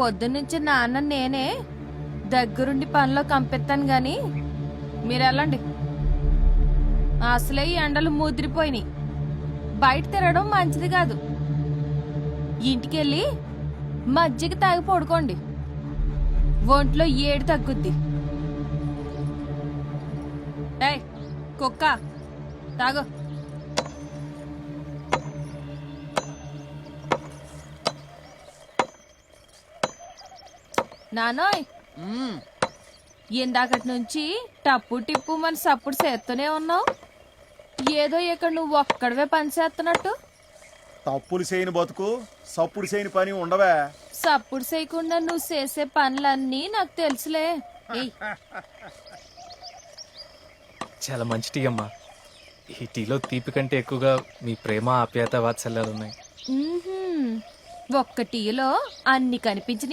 పొద్దున్నుంచి నాన్న నేనే దగ్గరుండి పనిలో కంపెత్తాను గాని మీరు వెళ్ళండి. అసలే ఈ ఎండలు ముదిరిపోయినాయి. బయట తిరగడం మంచిది కాదు. ఇంటికెళ్ళి మజ్జిగ తాగి పడుకోండి. ఒంట్లో ఏడు తగ్గుద్ది. ఏయ్ కుక్క తాగు. నానోయ్. ఇందాకటి నుంచి టప్పు టిప్పు మన సప్పుడు చేస్తూనే ఉన్నావు. ఏదో ఇక్కడ నువ్వు ఒక్కడవే పని చేస్తున్నట్టు. తప్పులు చేయని బతుకు సప్పుడు చేయని పని ఉండవే. సప్పుడు చేయకుండా నువ్వు చేసే పనులన్నీ నాకు తెలుసులే. ఏయ్. చాలా మంచి టీ అమ్మా. ఈ టీలో తీపి కంటే ఎక్కువగా మీ ప్రేమ ఆప్యాయత వాత్సల్యాలు ఉన్నాయి. ఒక్క టీలో అన్ని కనిపించిన